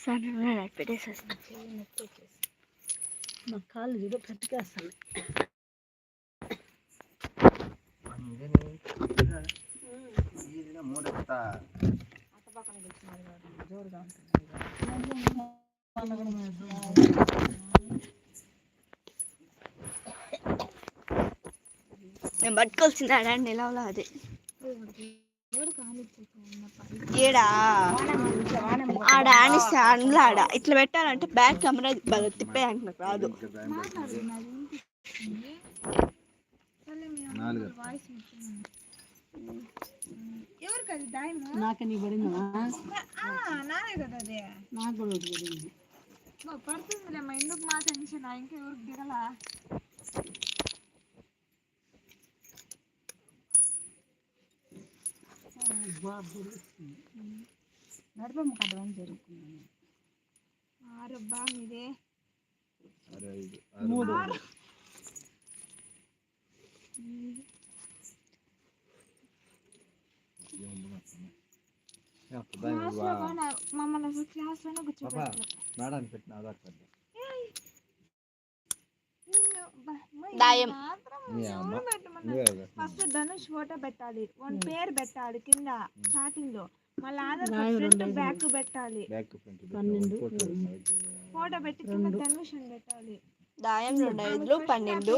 వస్తాను నేను పెట్టేసి వస్తాను మా కాళ్ళు జోరుగా ఉంటుంది నేను పట్టుకోవాల్సింది ఆడండి ఎలా అది. ఏడా? ఆడ ఆనిస్తే అందులో ఆడ. ఇట్లా పెట్టాలంటే బ్యాక్ కెమెరా తిప్పేయానికి నాకు రాదు. నాకే నీ పడిందా నాకు కూడా ఒకటి పడింది పడుతుందిలేమ్మా ఎందుకు మా టెన్షన్ ఇంకెవరికి దిగల? నడపమ్మ కడవని జరుగుతుంది ఆరబ్బా మీదే మూడు మమ్మల్ని అసలు క్లాస్లోనే కూర్చోబెట్టారు మేడానికి పెట్టిన ఆధార్ కార్డు దాయం. ఫస్ట్ ధనుష్ ఫోటో పెట్టాలి. వన్ పేరు పెట్టాలి కింద స్టార్టింగ్లో మళ్ళీ ఆధార్ కార్డ్ ఫ్రంట్ బ్యాక్ పెట్టాలి. ఫోటో పెట్టి కింద ధనుష్ అని పెట్టాలి. దాయం రెండు ఐదులు పన్నెండు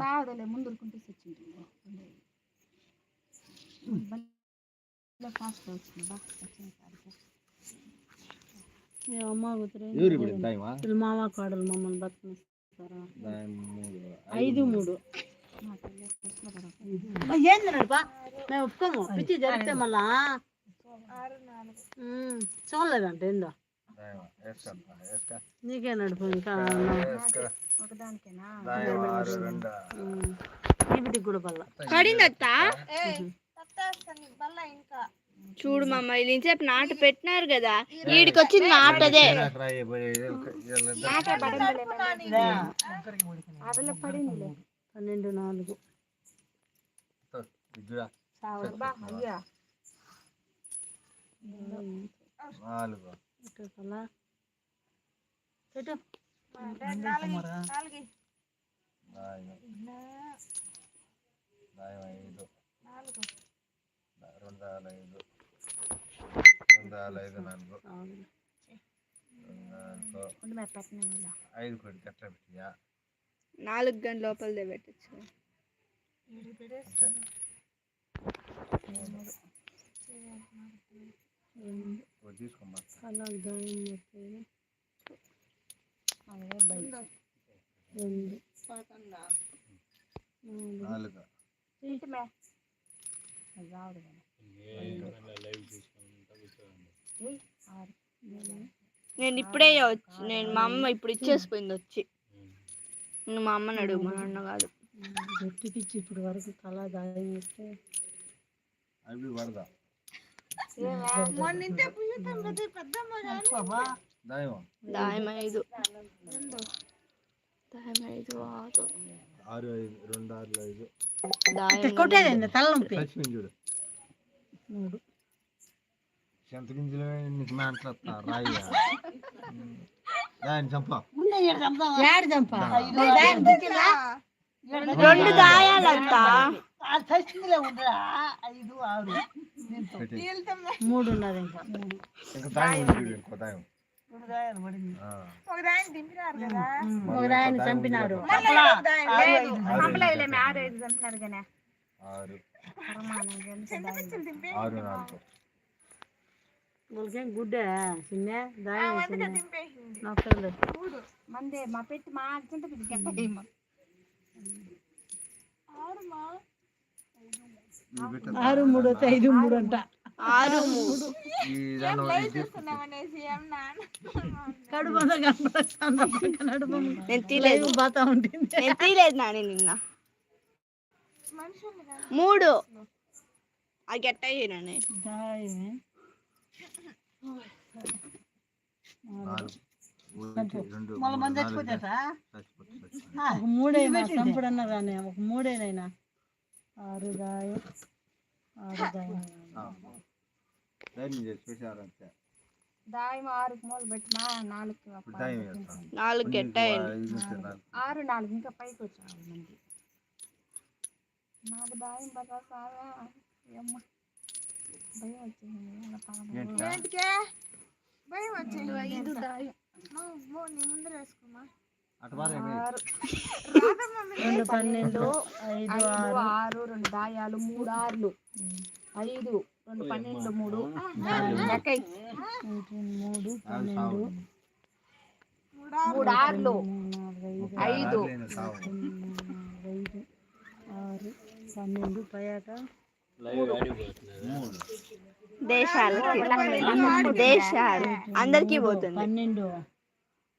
సావడలే ముందు ఫాస్ట్ వచ్చింది. బా వచ్చిన కాడికి. ఏ అమ్మ కూతురు ఎవరు ఇప్పుడు టైమా వీళ్ళు మామ కాడలు మమ్మల్ని మూడు. ఐదు మూడు. ఏంది మేము ఒప్పుకోము. పిచ్చి జరిగితే మళ్ళా? చూడలేదంట ఏందో. నీకే నడుపు ఇంకా. ఈ బిడ్డకి కూడా బల్ల ఇంకా. చూడు మమ్మ వీళ్ళు ఇంతసేపు నాట పెట్టినారు కదా వీడికి వచ్చింది నాటదే. పన్నెండు నాలుగు. రెండు ఐదు. రెండు ఐదు నాలుగు నాలుగు ఐదు కట్ట పెట్టియా. నాలుగు గంటల లోపలదే పెట్టచ్చు. తీసుకోమ్మా. పెట్టేది. నేను. ఇప్పుడే వచ్చి నేను మా అమ్మ ఇప్పుడు ఇచ్చేసిపోయింది వచ్చి. నువ్వు మా అమ్మని అడుగు మా నాన్న కాదు. గట్టి పిచ్చి ఇప్పుడు వరకు తల అవి దాయం ఐదు. దాయం ఐదు ఆరు. ఆరు ఐదు రెండు ఆరు ఐదు. చచ్చిపోయింది చూడు. మూడు. చెంత గింజలు నీకు మ్యాంట్లు వస్తా రాయి దాన్ని చంప. ఏడు చంప? రెండు దాయాలంట? పెట్టి మూడు ఉన్నది ఇంకా. ఇంకా దాయం ఉంది చూడు ఇంకో దాయం. ఆ. ఒక దాన్ని దింపినారు కదా. ఒక రాయని చంపినారు. చంపలేదులే ఆరు ఐదు చంపినారు కానీ ఆరు. చిన్న ఆరు నాలుగు. వాళ్ళకేం గుడ్డే నొక్కలు. మందే మా పెట్టి మా ఆరు మూడు ఐదు మూడు అంట. ఆరు మూడు. కడుపు నేను బాతా ఉంటుంది నేను తీలేదు నాని నిన్న మనుషుల్ని కాదు మూడు అది గట్ట నేను దాయమే నాలుగు ఒకటి రెండు మూడు, నాలుగు. చచ్చిపోతుంది, చచ్చిపోతుంది. ఒక మూడైనా చంపుడన్నా రానే ఒక మూడేనైనా ఆరు దాయం ఆరు దాయం ధైర్యం చేసి పెట్టారంతే దాయం ఆరు మూలు పెట్టినా నాలుగు. నాలుగు. ఆరు నాలుగు. ఇంకా పైకి వచ్చారు నాకు దాయం పదా సారా? అమ్మ? భయం వచ్చింది. ఏంటికా? భయం వచ్చింది. ఐదు నీ రెండు పన్నెండు ఐదు ఆరు. రెండు దాయాలు మూడు ఆర్లు. ఐదు రెండు పన్నెండు మూడు. మూడు పన్నెండు. మూడు ఆర్లు. ఐదు. ఐదు ఆరు. పన్నెండు. దేశాలకి దేశాలు అందరికీ పోతుంది. పన్నెండు.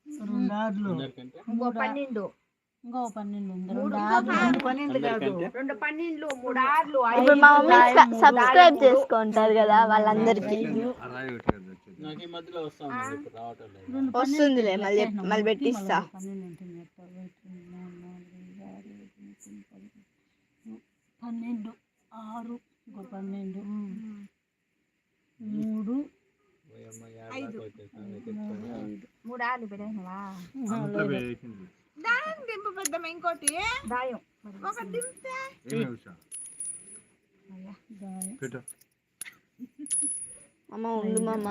రెండు ఆరులు ఇంకో పన్నెండు. ఇంకో పన్నెండు ఉంది. రెండు ఆరులు రెండు పన్నెండు కాదు. రెండు పన్నెండు మూడు ఆర్లు ఇప్పుడు మా మమ్మీ సబ్స్క్రైబ్ చేసుకుంటారు కదా వాళ్ళందరికీ. వస్తుందిలే మళ్ళీ మళ్ళీ పెట్టిస్తా పన్నెండు ఉంటుంది చెప్తా. ఒకటి, రెండు, మూడు, నాలుగు, ఐదు, ఆరు, ఏడు, ఎనిమిది, తొమ్మిది, పది, పన్నెండు ఆరు ఇంకో పన్నెండు. మూడు మూడు. అంతా వేసింది. దాయం దింపు పెద్దమ్మ ఇంకోటి. దాయం? దాయం. పెట్టు. అమ్మ ఉండు మామ.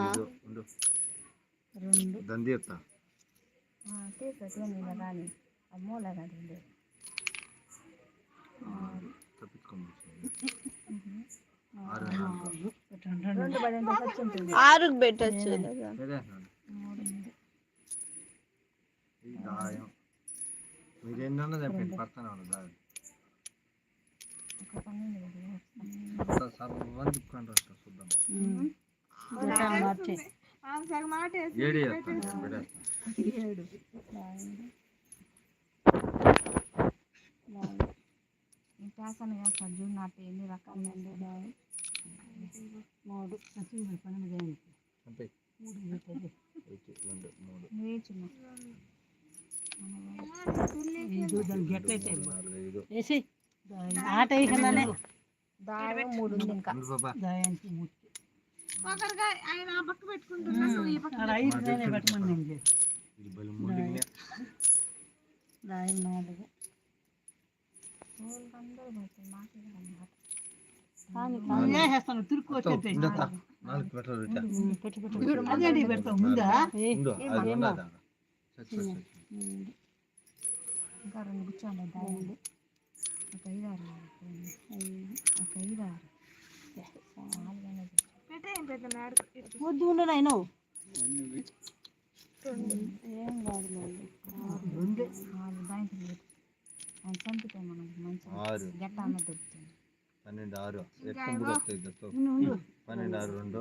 రెండు. దండి ఎత్తా. కానీ అమ్మోలా కాదు. ఆరు పెట్టచ్చు కదా పెట్టేసినాను. ఈ దాయం మీరు ఎన్నన్నా చెప్పండి పడతానే ఉన్నా దాయం ఒక పన్నెండు కదా. అంతా సర్వం తిప్పుకొని వస్తా చూద్దాం ఏడు ఏడు. ఈ ఫ్యాషన్ చేస్తాను జూన్ నాటి ఎన్ని రకాలు దాయం మూడు నచ్చింది పన్నెండు చేయండి అంతే మూడు పెట్టేది ఒకటి, రెండు మూడు నువ్వే చిన్న ఐదు దానికి గట్టయితే నాలుగు ఐదు వేసి దాయం ఆట వేయకుండానే దాయం మూడు ఉంది ఇంకా ఉండు బాబా దాయానికి మూడు ఆయన ఆ పక్క పెట్టుకుంటున్నాడు ఈ పక్క ఆడ ఐదు నేనే పెట్టమని నేను చేసి ఇది బలి ముందుగానే దాయం నాలుగు ఇంకా రెండు కూర్చోండి దాయం ఒక ఐదు ఆరు ఒక ఐదు ఆరు నాలుగైనా పెట్టేయం పెద్ద మేడ వద్దు ఉండు నాయన. ఏం కాదు ఆరు. గట్ట అన్న దొరుకుతుంది పన్నెండు ఆరు. ఎక్కువ వస్తాయి దత్తు పన్నెండు ఆరు రెండు.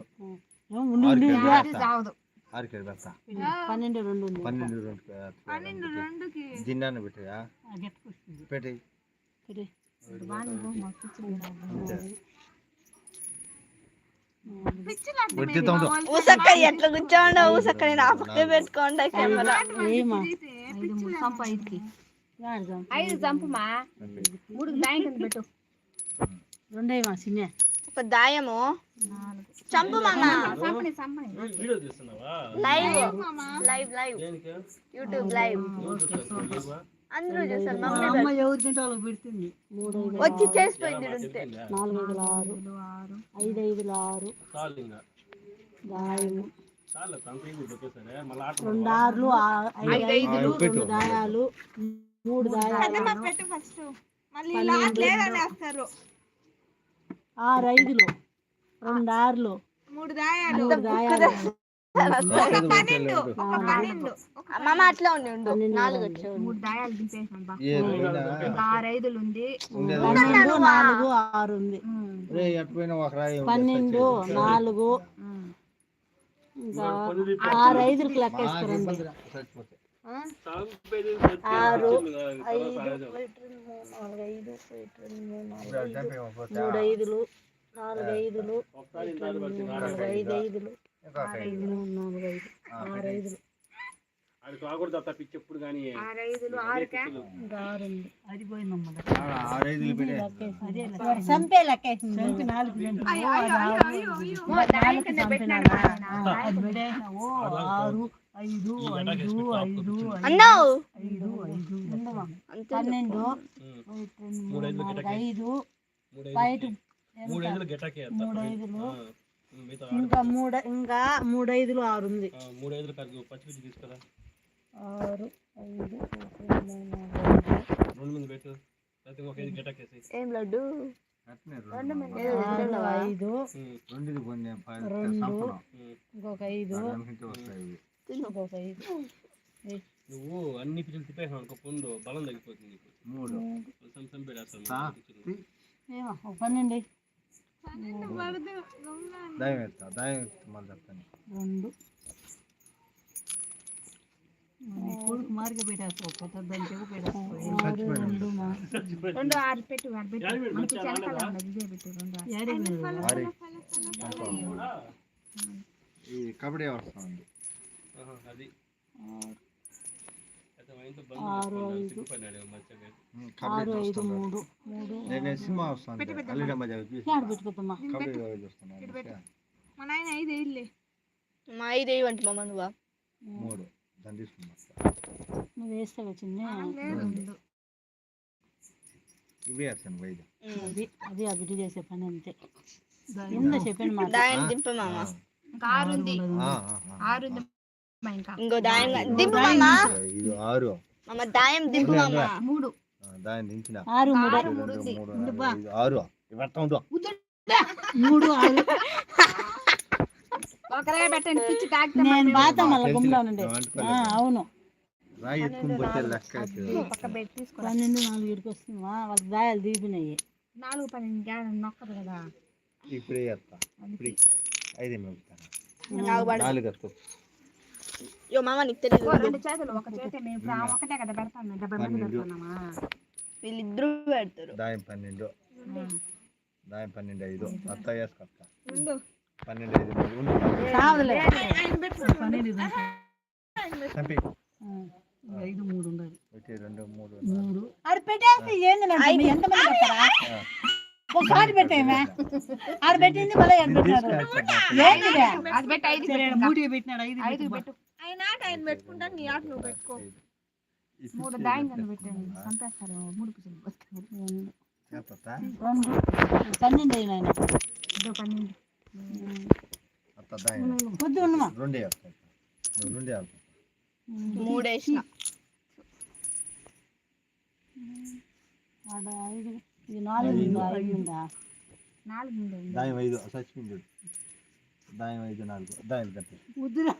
ఏం ఉండు ఉండు ఆరు ఇదిగో. అది చావదు ఆరుకేడు పెడతా. పన్నెండు రెండు ఉంది. పన్నెండు రెండు రెండుకి. దిన్నాన్ని పెట్టా ఆ? గట్టుకు వస్తుంది. పెట్టి. సరే బాగా మాకు అంతే. పిచ్చి వడ్డీతో ఊసక్క ఎట్లా కూర్చోండా? ఊసక్క నేను ఆ పక్క పెట్టుకోండా కెమెరా. ఏమా? ఐదు ఐదు చంపుమా మూడు దాయం కింద పెట్టు రెండేమా చిన్న ఒక దాయము నాలుగు చంపు మామ చంపని చంపని live live live YouTube live అందరూ చూసారు మమ్మీ అమ్మ ఎవరి తింటే వాళ్ళకి పెడుతుంది మూడు ఐదు వచ్చి చేసిపోయింది ఉంటే నాలుగు ఐదులు ఆరు ఆరు ఐదు ఆరు దాయము రెండు ఆరులు ఐదు రెండు దాయాలు మూడు దాయాలు పెట్టు ఫస్ట్ మళ్ళీ లాట్ లేదని వేస్తారు. ఆరు ఐదులు రెండు ఆరులు మూడు దాయాలు అట్లా ఉండి నాలుగు మూడు దాయాలు ఆరు ఐదులు ఉంది. పన్నెండు నాలుగు ఆరు ఉంది. రే ఎట్టుపోయినా ఒక రాయి ఉంది. పన్నెండు నాలుగు. ఆరు ఐదులకు రా, చచ్చిపోతే. ఆరు ఐదు నాలుగు ఐదు మూడు ఐదులు నాలుగు ఐదులు నాలుగు ఐదు ఐదులు ఇంకొక ఐదు. మూడు నాలుగు ఐదు ఆరు ఐదులు అది కాకూడదు అత్త పిచ్చి ఎప్పుడు కానీ. ఆరుకా అది పోయిందమ్మా పెట్టే. అదే సంపే లెక్కేసింది. నాలుగు గంటలు. నాలుగు? పెట్టినాడు. ఆరు ఐదు ఐదు ఐదు పన్నెండు. బయట గిటాకే ఇంకా మూడు ఇంకా మూడు ఐదులు ఆరు ఉంది. ఆ, మూడు ఐదులు కలిగి పచ్చి పిచ్చి తీసుకురా. ఆరు ఐదు ఏం లడ్డు? ఐదు. రెండు. ఇంకొక ఐదు. ఇంకొక ఐదు. నువ్వు అన్ని పిచ్చులు తిప్పేసావు అనుకో పొందు. బలం తగ్గిపోతుంది మూడు. సం- సంపేడేస్తాను తా, పిచ్చులు. తి. ఏమో ఒక పన్నెండు దాయం ఎత్తా దాయం ఎత్తి మళ్ళీ చెప్తాను. రెండు. మార్గ పెట్టేస్తావు కొత్తదని చెప్పి పెట్టేస్తావు. రెండు మా- రెండు ఆరు పెట్టు ఆరు పెట్టు యాడికి మనకి పెట్టు, వెనకాల రాలేదా? ఉన్నది ఇదే పెట్టు రెండు ఆరు. యాడికి పోయినావు? ఆరి. ఈ కబడ్డీ వస్తుంది? ఆరు, మా ఐదు. మూడు. మూడు. నేను సినిమా అల్లిడమ్మ కబడ్డీ చూస్తున్నాను మా నాయన ఐదులే మా ఐదు మూడు. దాన్ని తీసుకున్నా నువ్వు వేస్తే వచ్చింది. రెండు ఇవే వేస్తాను ఐదు అది అది అభివృద్ధి చేసే పని అంతే. ఎంత చెప్పాను మాట దాయం దింప మామ. ఇంకా ఆరు ఉంది. ఆ, ఆ, ఆ. ఆరు ఉంది. మా ఇంకా. దాయం దింపు మామ. ఇది ఆరు. మామ దాయం దింపు మామ. మూడు. ఆ, దాన్ని దించిన. ఆరు మూడు. ఆరు. ఆరు ఇవ్వటం మూడు ఆరు. ఒకరే పెట్టండి పిచ్చి తాగితే నేను బాత మళ్ళీ అంటుకోలేదు. అవును. పన్నెండు నాలుగు ఇడికి వస్తుందా. దాయాలు దీపినాయి. నాలుగు పన్నెండు ఇంకా నొక్కదు కదా. ఇప్పుడే వేస్తా ఇప్పుడు ఐదు మిగులుతాను నాకు పడదు. నాలుగు ఎత్తుకో యో మామ నీకు తెలియదు ఓ, రెండు చేతులు ఒక చేతి మేము ఒకటే కదా డెబ్బై మంది. పెడుతున్నామా వీళ్ళిద్దరూ పెడతారు. దాయం పన్నెండు. దాయం పన్నెండు ఐదు. అత్త వేసుకొస్తా. పన్నెండు ఐదు పన్నెండు దాకా. చంపి. ఆ, ఐదు మూడు ఉండదు. ఒకటి రెండు మూడు మూడు. అది పెట్టేస్తే ఏంది ఎంత మంది పెడతారా ఒకసారి పెట్టేమే ఆడ పెట్టింది మళ్ళీ. మూడు పెట్టినాడు ఐదు ఐదు పెట్టు. ఆయన ఆట ఆయన పెట్టుకుంటాను నీ ఆట నువ్వు పెట్టుకో. మూడు పిచ్చి దాయం ఏదో కన్నా పెట్టండి. చంపేస్తారు మూడు? రెండు. పన్నెండు అయినా పన్నెండు. మూడేసిన. నాలుగు నాలుగు ఉంది. దాయం ఐదు. చచ్చిపోయింది దాయం ఐదు నాలుగు. దాయం కట్టి. వద్దురా.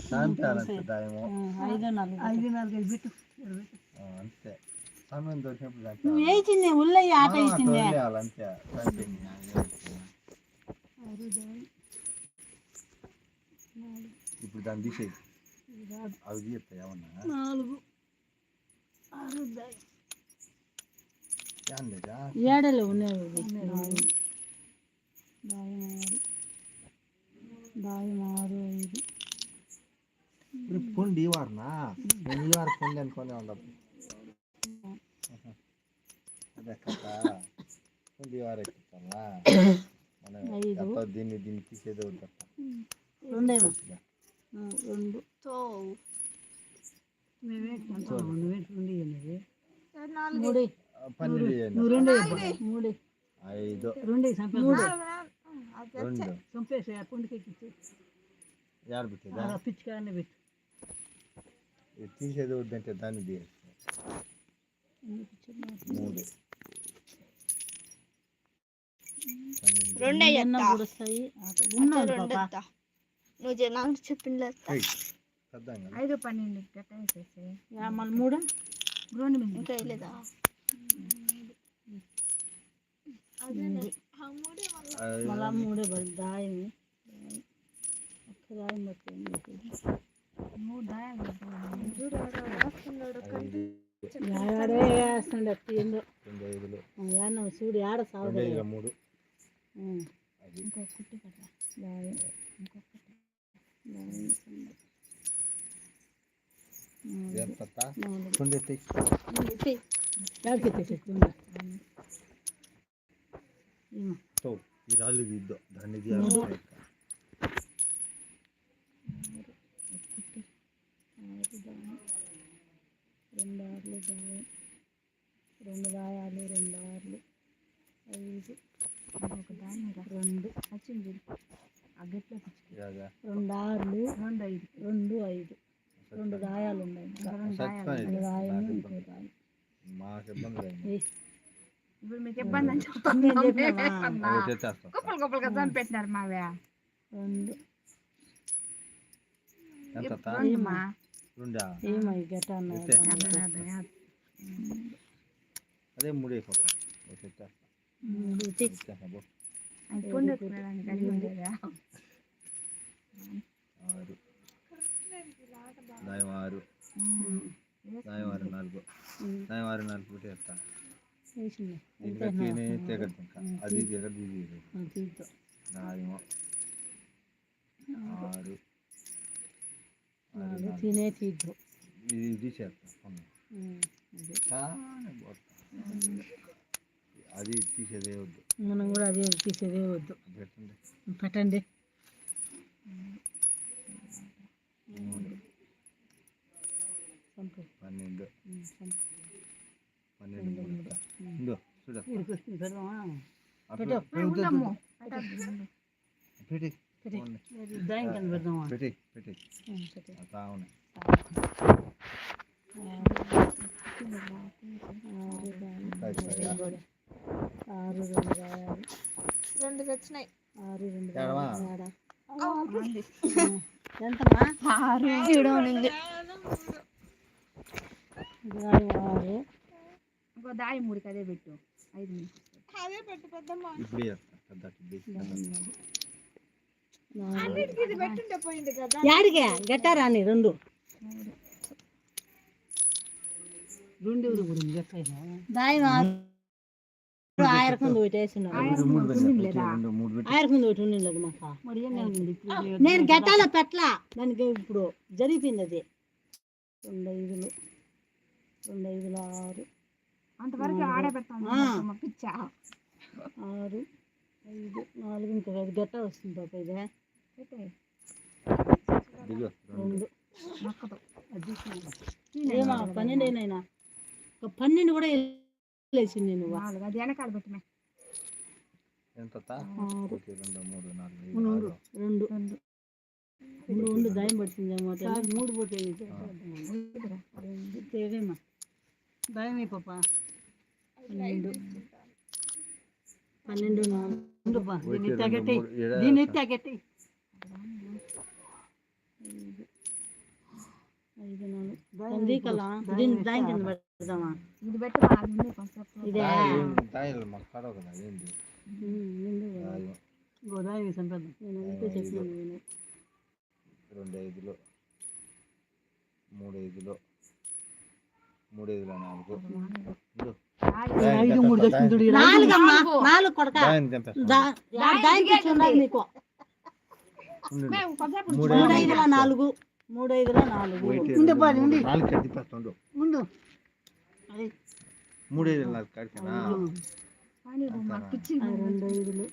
శాంతి దాయము? ఆ, ఐదు నాలుగు. ఐదు నాలుగు ఐదు పెట్టు. ఆ, అంతే. సమయం దొరికినప్పుడు ఉల్లయ్య ఆట ఇచ్చింది అంతే. ఇప్పుడు దాన్ని తీసేయి. అవి తీస్తాయి ఏమన్నా? నాలుగు. ఏడలో ఉన్నాయి. ఇవి. దాయి దాయి ఆరు దాయి ఆరు ఐదు ఇప్పుడు పొండి ఈ వారనా? నేను ఈ వారం పొండి అనుకునే ఉండదు అదే కదా. పొండి ఈ వారం దీన్ని దీన్ని తీసేది రెండేమో. రెండు. మూడు. ఐదు. చంపేసి పుండికి పెట్టు తీసేది వద్దంటే దాన్ని తీయాలి మూడు. పన్నెండు రెండే ఎన్న చెప్తా కూడా వస్తాయి ఆట. ఉన్నాడు రెండు పాప ఎత్తా. నువ్వు జ- నాకు చెప్పింది ఏయ్, పెద్దంగా. ఐదు పన్నెండు గట్ట వేసేసి యా, మళ్ళీ మూడు రెండు మింగి ఇంకా వేయలేదా ఐదు, మళ్ళా మూడే పడి దాయమి ఒక్క దాయం పట్టుకోండి మూడు దాయాలు ఐదు, ఆడే వేస్తుండే ఏందో చూడు ఆడ సాగు మూడు ఇంకొక కుట్టి కదా బాగా ఇంకొకటి ఈ రాళ్ళు దాన్ని రెండు ఆర్లు గాయం రెండు గాయాలు రెండు ఆర్లు ఐదు. రెండు. వచ్చింది. అగ్గట్లో రెండు ఆర్లు రెండు ఐదు. రెండు ఐదు. రెండు దాయాలు ఉన్నాయి. రెండు దాయాలు ఇంకో ఏ, ఇప్పుడు మీకు ఇబ్బంది అని చెప్తాను తెచ్చేస్తాం కుప్పలు కుప్పలుగా చంపెట్టినారు మావే. రెండు. ఏమై గట్ట. అదే మూడు దాయం ఆరు. దాయం ఆరు నాలుగు. దాయం ఆరు నాలుగు. ఇక్కడ తినే తెగదు ఇంకా. అది ఎక్కడ ఇది. ఆరు. తినే తీద్దాం. ఇది ఇది చేస్తాం ఉమ్, అదే. చాలా. అది తీసేదే వద్దు. మనం కూడా అదే తీసేదే వద్దు. పెట్టండి. పెట్టండి. పన్నెండు. పన్నెండు చూడ. పెట్టు. పెట్టి. ఆరు రెండు రాయాలి రెండు వచ్చినాయి. ఆరు రెండు ఎంతమ్మా? ఆరు. ఏడు ఉంది ఆరు దాయి మూడుకి అదే పెట్టు. ఐదు గట్టారా రెండు. నేను గట్టాల పెట్లా దానికి ఇప్పుడు జరిపింది అది. రెండు ఐదులు. రెండు ఐదులు ఆరు. అంతవరకు ఆడే పెడతాను ఆ. మా పిచ్చా. ఆరు ఐదు నాలుగు ఇంకా ఐదు గట్ట వస్తుంది పాప ఇదే. పెట్టే. దిగు. రెండు. పన్నెండేనైనా? ఒక పన్నెండు కూడా వేసింది నేను నాలుగు అది వెనకాల పెట్టమే. ఎంత తా? ఆరు. ఒకటి రెండు మూడు నాలుగు ఐదు, మూడు ఆరు. రెండు. రెండు. రెండు రెండు దాయం పడుతుంది అన్నమాట మూడు పోతే రెండు తేవేమా? దాయమే పాప పన్నెండు. పన్నెండు నాలుగు. ఉండు పా. ఒకటి, దీన్ని రెండు, ఎత్తాకెట్టి మూడు, ఏడు, దీన్ని ఐదు నాలుగు తొమ్మిది కలా దీన్ని దాయం కింద పెడదామా ఇది. గోదావరి రెండు ఐదులు. మూడు ఐదులు. మూడు ఐదుల నాలుగు. మూడు ఐదుల నాలుగు. మూడు ఐదుల నాలుగు ఉండు పది ఉండి. నాలుగు కట్టి పెడుతుండు. ఉండు. అది. మూడు ఐదుల నాలుగు ఆ. రెండు ఐదులు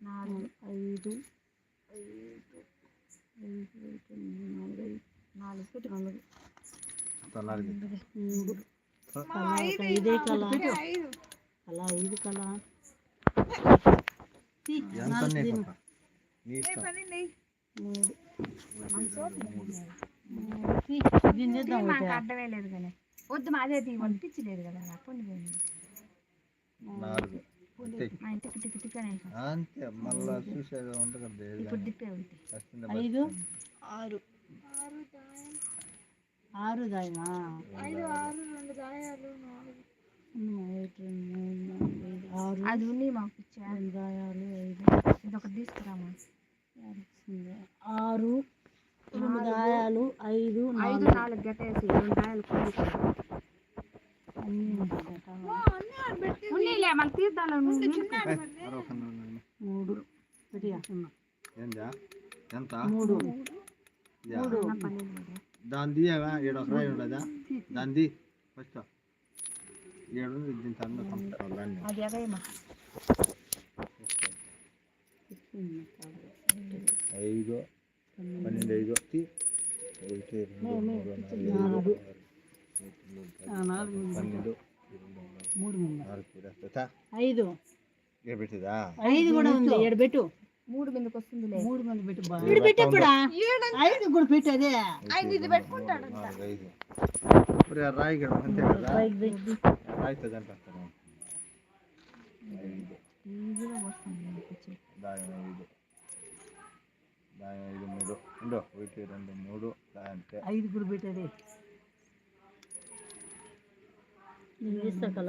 నాలుగు ఐదు ఐదు ఐదు ఐదు నాలుగు ఐదు నాలుగు పెట్టు నాలుగు. అంత నాలుగు. మూడు. కళ ఐదే కళ కళ. ఐదు. కళ తీ, ఎంత నాలుగు మూడు లేదు కానీ వద్దు మా అదే తీయమని పిచ్చి లేదు కదా నాకు పొండి పోయింది నాలుగు అంతే. మా ఇంటికి టిక్ టిక్ అని వేసాం. అంతే మళ్ళా చూసేది ఉంటుంది కదా ఇప్పుడు ఏదైనా. దిప్పే ఉంది కష్టంగా ఐదు ఆరు ఆరు దాయమా ఐదు ఆరు రెండు గాయాలు నాలుగు ఒకటి రెండు మూడు నాలుగు ఐదు ఆరు అది ఉంది మాకు పిచ్చి రెండు దాయాలు ఐదు ఇది ఒకటి తీసుకురామా వస్తుంది. ఆరు రెండు దాయాలు ఐదు ఐదు నాలుగు నాలుగు గట్టేసి రెండు గాయాలు కొన్ని అన్నీ ఉంటాయి కదా. ఉన్నీలే మళ్ళీ తీర్థాలు మరొక నాలుగు. మూడు పెట్టియా సున్నా. ఏందా ఎంత మూడు యా. పన్నెండు దాని తీయగా ఏడు ఒక రాయి ఉండదా దాని తీ ఫస్ట్ ఏడు దీని తన కంపెనీ అది ఎగయమ్మా ఐదు పన్నెండు ఐదు తీ ఒకటి రెండు మూడు నాలుగు ఐదు, ఆరు, ఏడు, పన్నెండు మూడు మంది నాలుగు రాస్తా ఐదు ఏ పెట్టిదా ఐదు కూడా ఉంది ఏడు పెట్టు మూడు మీదకి వస్తుందిలే మూడు మంది పెట్టు ఇక్కడ పెట్టప్పుడా? ఐదు కూడా పెట్టు అదే ఆయన ఇది పెట్టుకుంటాడు ఐదు. రాయి ఇక్కడ అంతే కదా? రాయితో చంపేస్తాను. ఐదు. ఈజీగా వస్తుంది దాని ఐదు. దాని ఐదు మూడు. ఉండో ఒకటి రెండు మూడు దాంతే. ఐదు పెట్టేది.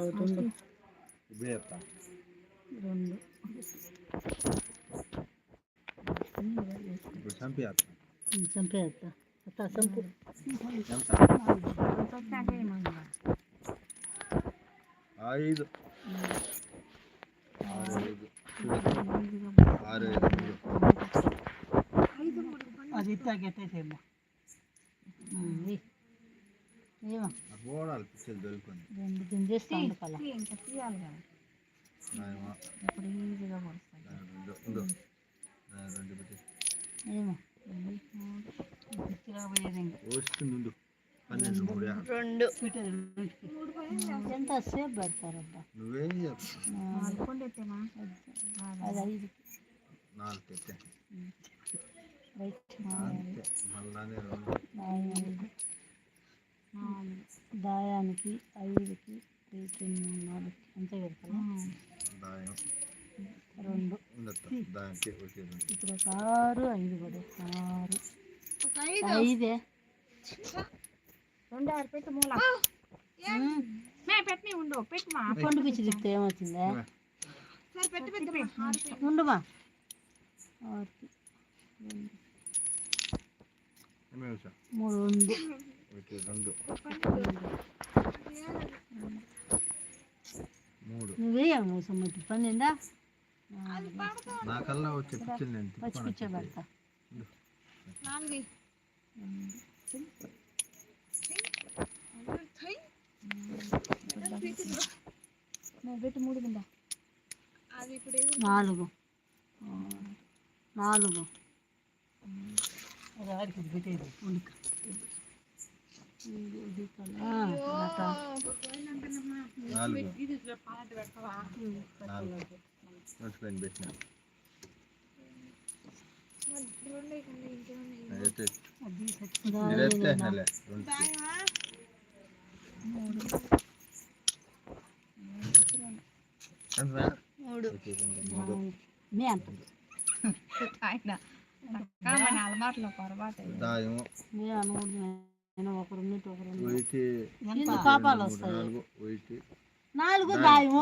అవుతుంది ఇప్పుడే చెప్తా. రెండు ఇప్పుడు చంపేస్తా చంపేస్తా అత్త చంపు ఎంత వస్తాకేమన్నా ఐదు ఆరు ఐదు ఆరు ఐదు మూడు అది ఇస్తాకెట్టేసేమ్మా ఏమో ఆ గోడాలు పిచ్చలు దొరుకుతుంది రెండు గింజేస్తాను కల ఇంకా తీయాలి కదా నాయమా ఇప్పుడు ఈజీగా వస్తుంది దాని రెండు. ఎంత సేపు పెడతారబ్బా? నువ్వేం దాయానికి ఐదుకి మూడు నాలుగు అంతే పెడతాను దాయం. రెండు. ఉండొద్దు. దానికి ఒకటి రెండు ఇప్పుడు ఒక ఆరు ఐదు పడే ఆరు ఐదే రెండు ఆరు పెట్టు మూల. మే పెట్టని ఉండు. పెట్టు మా. పండు పిచ్చి తిప్పితే ఏమవుతుందే? సరే పెట్టి పెట్టి ఉండమా ఆరుకి ఏమేమి వచ్చా మూడు ఉంది ఒకటి రెండు. మూడు. నువ్వేయమ్మ సమ్మతి పన్నెండా నాకల్లా వచ్చే పిచ్చలు నేను నాలుగు పెట్టు మూడు కింద. నాలుగు. నాలుగు నాలుగు. మర్చిపోయింది పెట్టిన? మూడు. ఆయన. కామని అలవాట్లో పొరపాటు. ఒకరు నాలుగు దాయము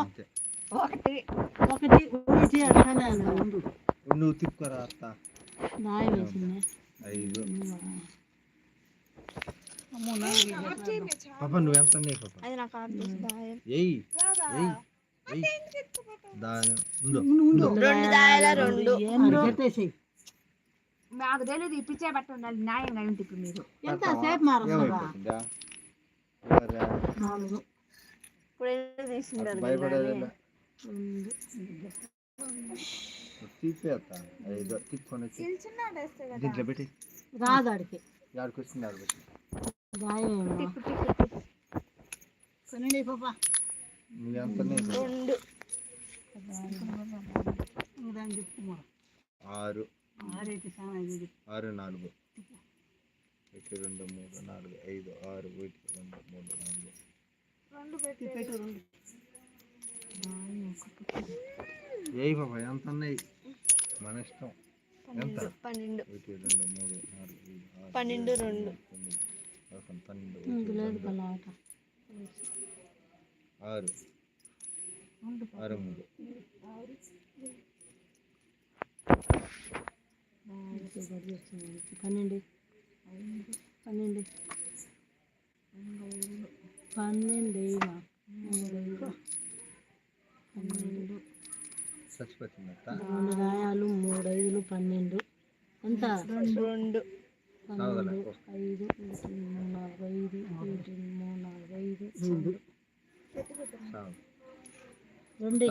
ఒకటి. ఒకటి ఒకటి అట్లానే ఉండు నువ్వు తిప్పుకోరా అత్త. దాయం వేసింది. ఐదు. పాప నువ్వెంత నీ పాప? అది నాకు తెలియదు ఇప్పించే బట్ట ఉండాలి. న్యాయంగా ఇప్పుడు మీరు? ఎంత సేపు? నాలుగు. ఇప్పుడు రెండు దీంట్లో పెట్టి. వచ్చింది పెట్టి. కొనండి పాప. రెండు. ఆరు. ఆరు నాలుగు. ఒకటి రెండు మూడు నాలుగు ఐదు ఆరు ఒకటి రెండు మూడు నాలుగు. పెట్టు రెండు. ఏ బాబా ఎంత ఉన్నాయి? మన ఇష్టం. ఎంత? పన్నెండు ఒకటి రెండు మూడు నాలుగు ఐదు ఆరు పన్నెండు రెండు. తొమ్మిది పదకొండు పన్నెండు ఆరు. ఆరు మూడు. పన్నెండు. రెండు. పన్నెండు రెండు ఐదు నాలుగు ఐదు ఐదు రెండు. రెండు.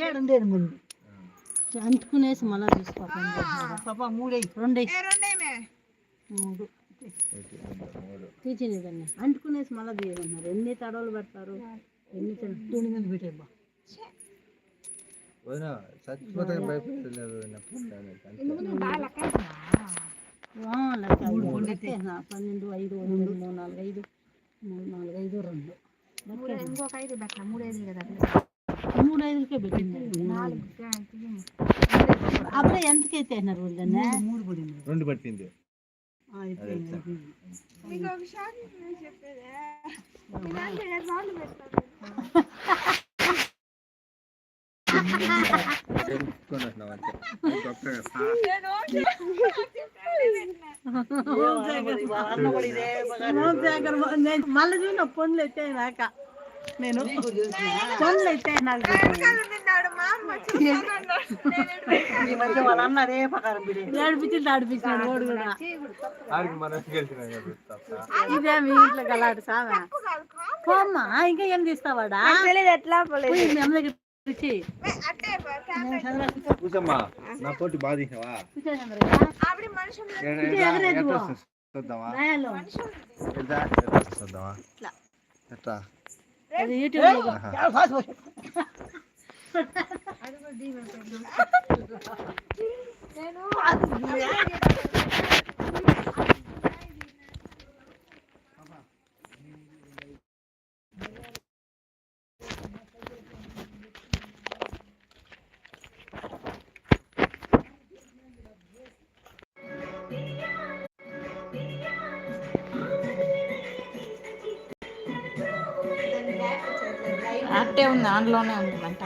ఏడుండేది ముందు. అంటుకునేసి మళ్ళా తీసుకోకండి పాప మూడే రెండు అంటుకునేసి మళ్ళా తీయమన్నారు. ఎన్ని తడవలు పెడతారు? ఎన్ని రెండు మీద పెట్టేబ్బా వదిన చచ్చిపోతే భయపడలేదు వదిన. అంతే. పన్నెండు ఐదు రెండు మూడు నాలుగు ఐదు మూడు నాలుగు ఐదు రెండు ఇంకొక ఐదు పెట్టిన మూడు ఐదు కదా మూడు ఐదులకే పెట్టింది అప్పుడే ఎంతకైతే అయినారు వద్దన్న మూడు పడింది రెండు పట్టింది అయిపోయింది మీకు ఒక షాక్ చెప్పేదే ఇలాంటి రాళ్ళు పెడతారు తెలుసుకున్నట్టున్నావు అంతే గొప్పగా సా. మళ్ళీ చూసిన పనులు ఎత్తాయి నాక నేను పనులు ఎత్తాయి నాకు ఈ కూడా ఇదే మీ ఇంట్లో గలాడు సామె పోమ్మా ఇంకా ఏం తీస్తావాడా ఎట్లా మేము దగ్గర కూర్చోమ్మా నా ఏడ- ఎట్లా వస్తుంది? చూద్దామా? చూద్దామా? ఎట్లా? అది ఉంది ఆన్లోనే ఉంది మంట